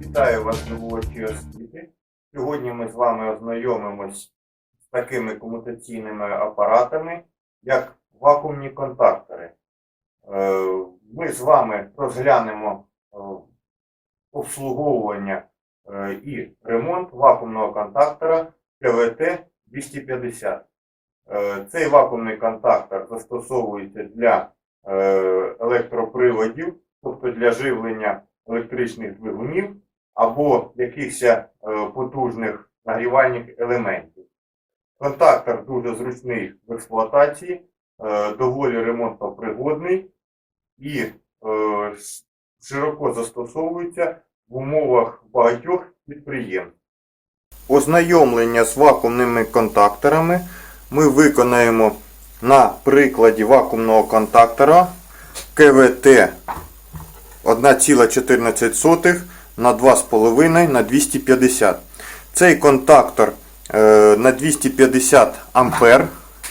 Вітаю вас, здобувачі освіти. Сьогодні ми з вами ознайомимось з такими комутаційними апаратами, як вакуумні контактори. Е, Ми з вами розглянемо е, обслуговування е, і ремонт вакуумного контактора КВТ-250. Е, Цей вакуумний контактор застосовується для е, електроприводів, тобто для живлення електричних двигунів або якихось е, потужних нагрівальних елементів. Контактор дуже зручний в експлуатації, е, доволі ремонтопригодний і широко застосовується в умовах багатьох підприємств. Ознайомлення з вакуумними контакторами ми виконаємо на прикладі вакуумного контактора КВТ 1,14 на 2,5 на 250. Цей контактор е, на 250 ампер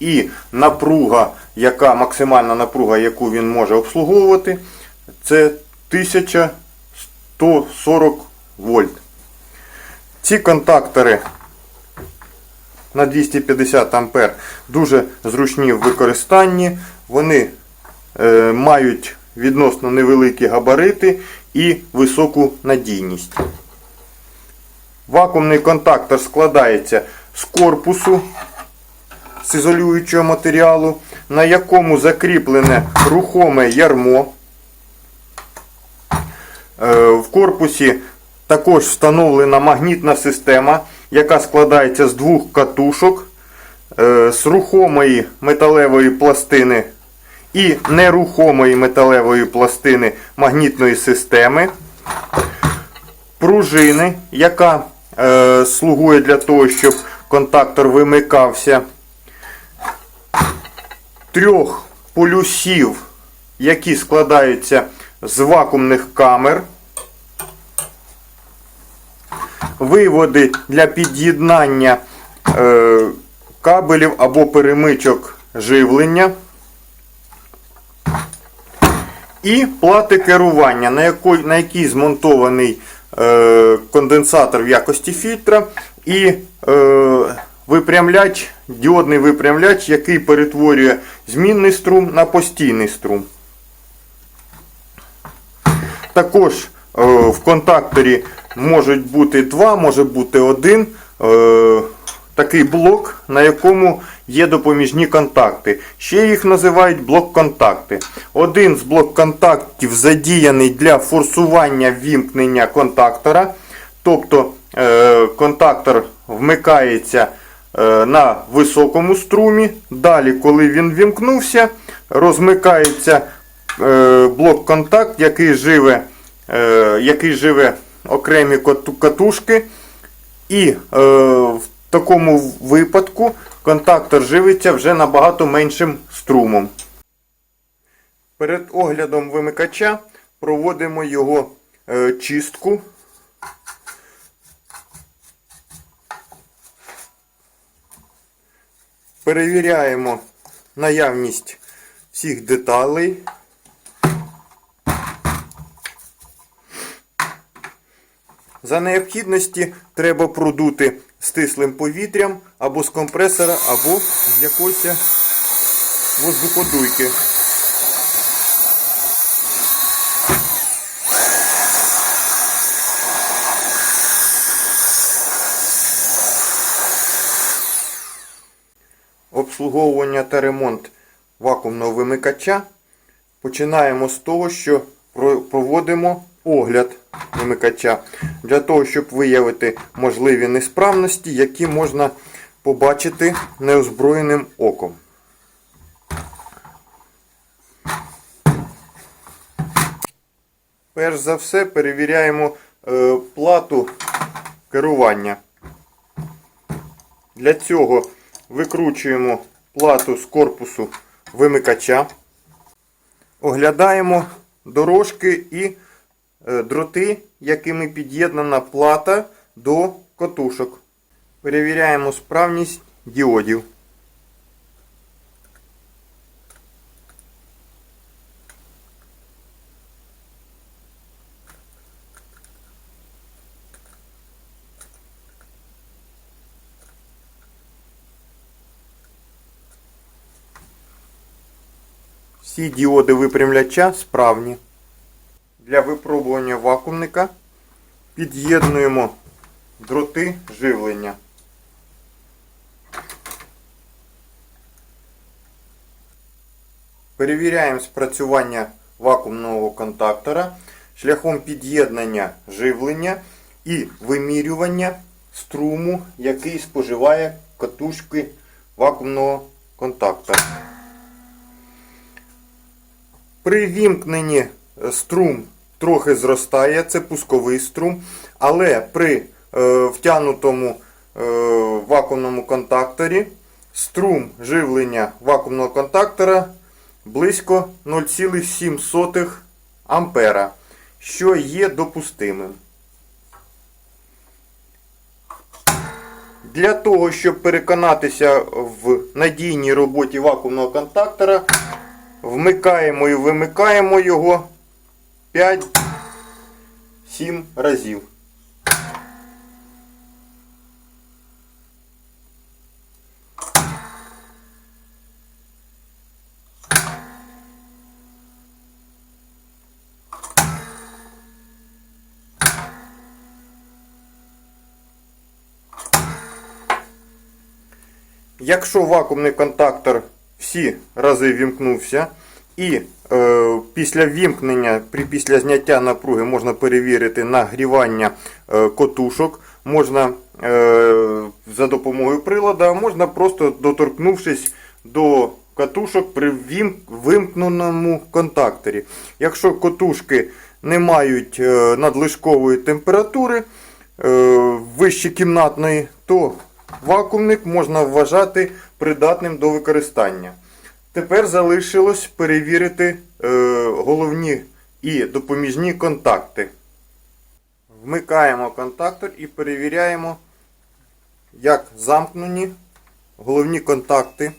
і напруга, яка максимальна напруга, яку він може обслуговувати, це 1140 вольт. Ці контактори на 250 ампер дуже зручні в використанні. Вони е, мають відносно невеликі габарити і високу надійність. Вакуумний контактор складається з корпусу з ізолюючого матеріалу, на якому закріплене рухоме ярмо. Е, В корпусі також встановлена магнітна система, яка складається з двох катушок, е, з рухомої металевої пластини і нерухомої металевої пластини магнітної системи, пружини, яка е, слугує для того, щоб контактор вимикався, трьох полюсів, які складаються з вакуумних камер, виводи для під'єднання е, кабелів або перемичок живлення. І плати керування, на якій, змонтований е, конденсатор в якості фільтра і е, випрямляч, діодний випрямляч, який перетворює змінний струм на постійний струм. Також в контакторі можуть бути два, може бути один. Е, такий блок, на якому є допоміжні контакти. Ще їх називають блок-контакти. Один з блок-контактів задіяний для форсування вімкнення контактора. Тобто е, контактор вмикається е, на високому струмі. Далі, коли він вімкнувся, розмикається е, блок-контакт, який живе, е, який живе окремі катушки. І е, в такому випадку контактор живиться вже набагато меншим струмом. Перед оглядом вимикача проводимо його е, чистку. Перевіряємо наявність всіх деталей. За необхідності треба продути стислим повітрям або з компресора, або з якоїсь воздуходуйки. Обслуговування та ремонт вакуумного вимикача починаємо з того, що проводимо огляд вимикача для того, щоб виявити можливі несправності, які можна побачити неозброєним оком. Перш за все перевіряємо е, плату керування. Для цього викручуємо плату з корпусу вимикача. Оглядаємо дорожки і Е, дроти, якими під'єднана плата до котушок. Перевіряємо справність діодів. Всі діоди випрямляча справні. Для випробування вакуумника під'єднуємо дроти живлення. Перевіряємо спрацювання вакуумного контактора шляхом під'єднання живлення і вимірювання струму, який споживає катушки вакуумного контактора. При вімкненні струм трохи зростає, це пусковий струм, але при е, втягнутому е, вакуумному контакторі струм живлення вакуумного контактора близько 0,7 ампера, що є допустимим. Для того, щоб переконатися в надійній роботі вакуумного контактора, вмикаємо і вимикаємо його 5-7 разів. Якщо вакуумний контактор всі рази вімкнувся, і е, після вімкнення, після зняття напруги можна перевірити нагрівання е, котушок, можна е, за допомогою прилада, можна просто доторкнувшись до катушок при вимкненому контакторі. Якщо котушки не мають е, надлишкової температури е, вище кімнатної, то вакуумник можна вважати придатним до використання. Тепер залишилось перевірити е, головні і допоміжні контакти. Вмикаємо контактор і перевіряємо, як замкнені головні контакти.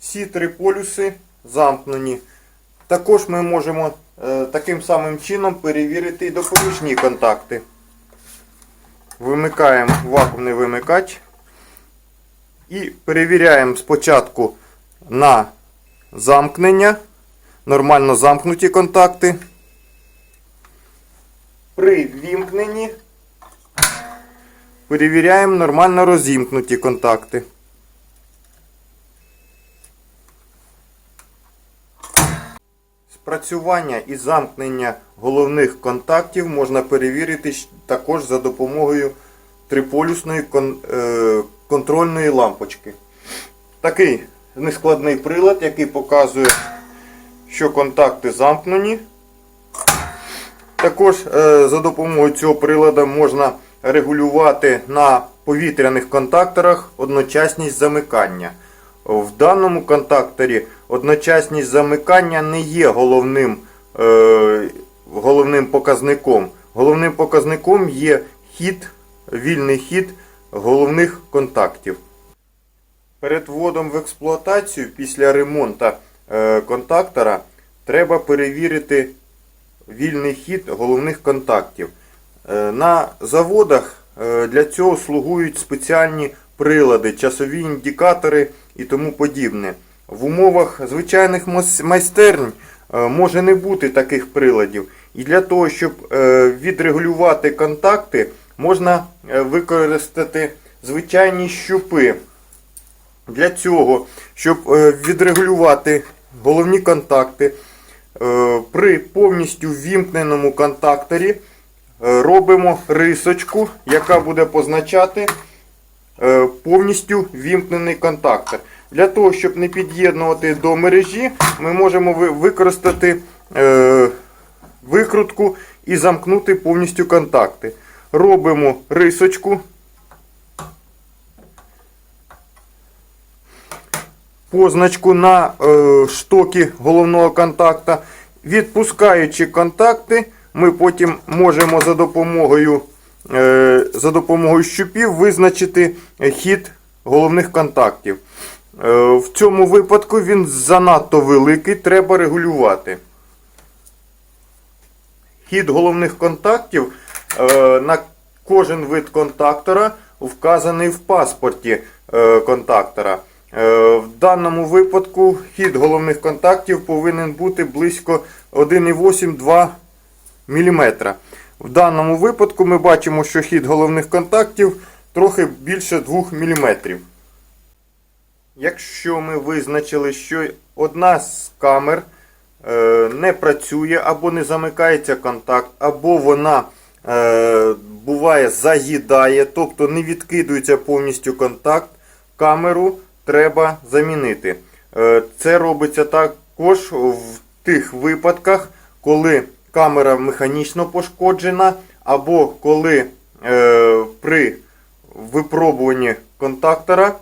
Всі три полюси замкнені. Також ми можемо е, таким самим чином перевірити і допоміжні контакти. Вимикаємо вакуумний вимикач і перевіряємо спочатку на замкнення, нормально замкнуті контакти. При вімкненні перевіряємо нормально розімкнуті контакти. Спрацювання і замкнення головних контактів можна перевірити також за допомогою триполюсної е, контрольної лампочки. Такий нескладний прилад, який показує, що контакти замкнені. Також е, за допомогою цього приладу можна регулювати на повітряних контакторах одночасність замикання. В даному контакторі одночасність замикання не є головним, е, головним показником. Головним показником є хід, вільний хід головних контактів. Перед вводом в експлуатацію після ремонту е, контактора треба перевірити вільний хід головних контактів. Е, На заводах е, для цього слугують спеціальні прилади, часові індикатори і тому подібне. В умовах звичайних майстерень е, може не бути таких приладів. І для того, щоб е, відрегулювати контакти, можна е, використати звичайні щупи. Для цього, щоб відрегулювати головні контакти, при повністю ввімкненому контакторі робимо рисочку, яка буде позначати повністю ввімкнений контактор. Для того, щоб не під'єднувати до мережі, ми можемо використати е, викрутку і замкнути повністю контакти. Робимо рисочку. позначку на е, штокі головного контакта. Відпускаючи контакти, ми потім можемо за допомогою, е, за допомогою щупів визначити хід головних контактів. Е, в цьому випадку він занадто великий, треба регулювати. Хід головних контактів е, на кожен вид контактора вказаний в паспорті е, контактора. Е, В даному випадку хід головних контактів повинен бути близько 1,8-2 мм. В даному випадку ми бачимо, що хід головних контактів трохи більше 2 мм. Якщо ми визначили, що одна з камер е, не працює або не замикається контакт, або вона е, буває заїдає, тобто не відкидується повністю контакт, камеру треба замінити. Е, це робиться також в тих випадках, коли камера механічно пошкоджена, або коли е, при випробуванні контактора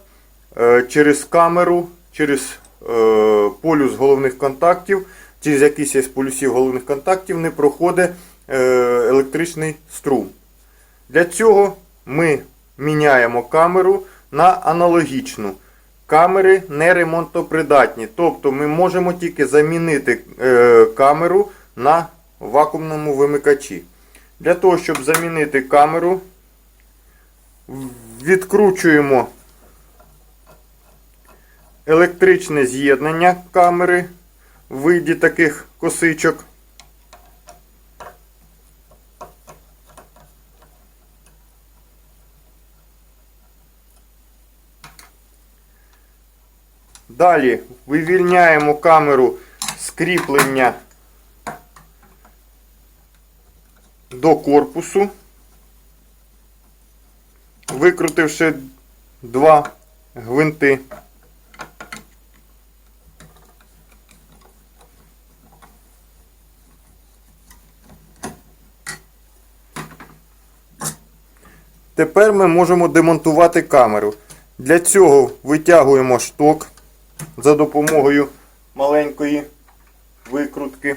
е, через камеру, через е, полюс головних контактів, через якийсь із полюсів головних контактів не проходить е, електричний струм. Для цього ми міняємо камеру на аналогічну. Камери не ремонтопридатні, тобто ми можемо тільки замінити е, камеру на вакуумному вимикачі. Для того, щоб замінити камеру, відкручуємо електричне з'єднання камери в виді таких косичок. Далі вивільняємо камеру з кріплення до корпусу, викрутивши два гвинти. Тепер ми можемо демонтувати камеру. Для цього витягуємо шток за допомогою маленької викрутки.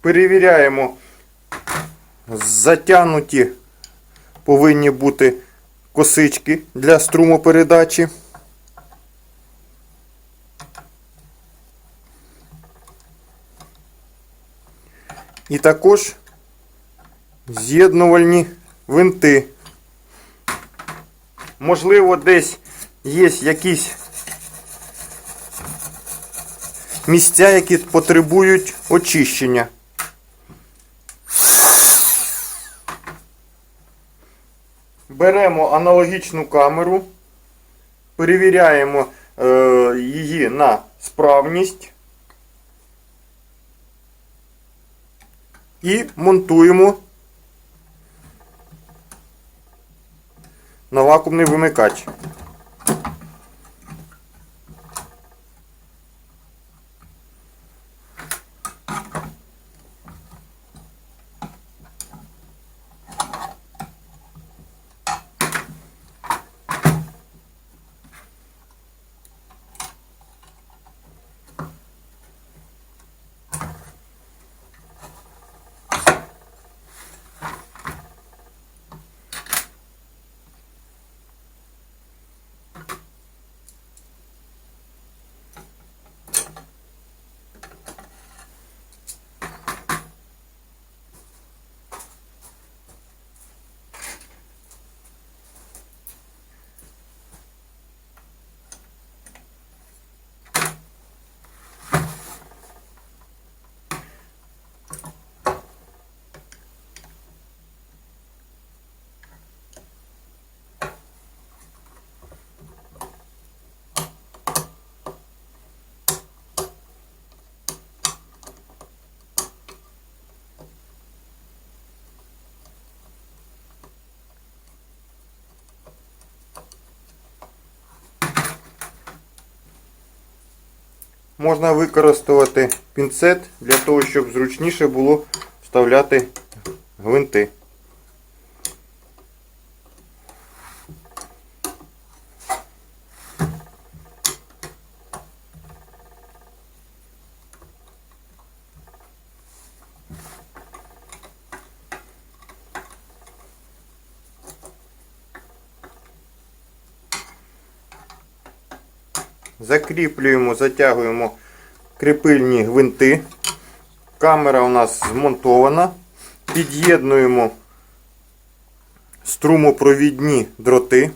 Перевіряємо, затягнуті повинні бути косички для струмопередачі. І також з'єднувальні винти. Можливо, десь є якісь місця, які потребують очищення. Беремо аналогічну камеру, перевіряємо е, її на справність і монтуємо на вакуумний вимикач. Можна використовувати пінцет для того, щоб зручніше було вставляти гвинти. Закріплюємо, затягуємо кріпильні гвинти. Камера у нас змонтована. Під'єднуємо струмопровідні дроти.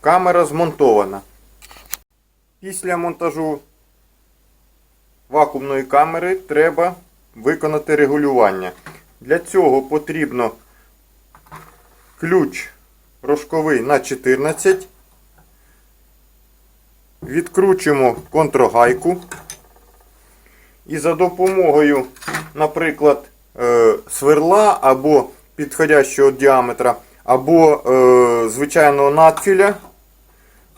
Камера змонтована. Після монтажу вакуумної камери треба виконати регулювання. Для цього потрібно ключ рожковий на 14. Відкручуємо контрогайку. І за допомогою, наприклад, е, сверла або підходящого діаметра, або е, звичайного надфіля,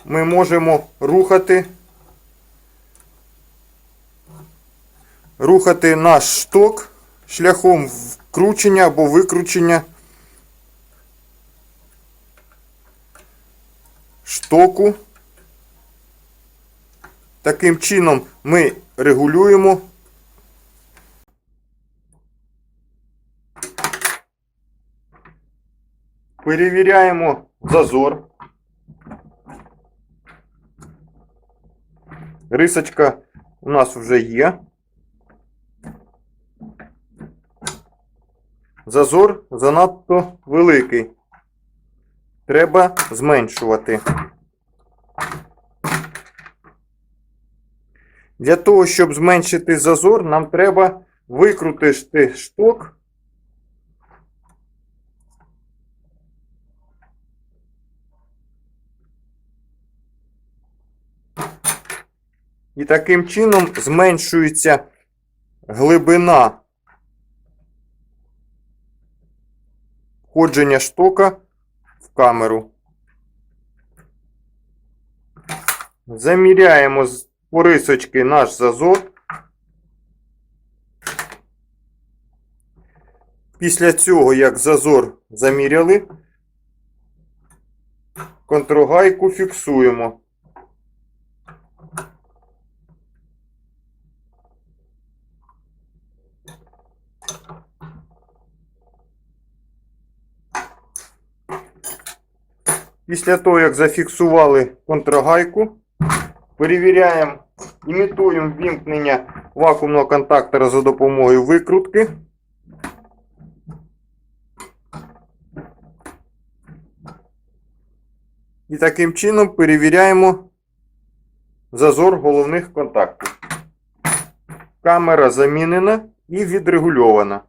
ми можемо рухати, рухати наш шток шляхом вкручення або викручення штоку. Таким чином ми регулюємо перевіряємо зазор. Рисочка у нас вже є. Зазор занадто великий. Треба зменшувати. Для того, щоб зменшити зазор, нам треба викрутити шток. І таким чином зменшується глибина входження штока в камеру. Заміряємо з порисочки наш зазор. Після цього, як зазор заміряли, контрогайку фіксуємо. Після того, як зафіксували контрагайку, перевіряємо, імітуємо вімкнення вакуумного контактора за допомогою викрутки. І таким чином перевіряємо зазор головних контактів. Камера замінена і відрегульована.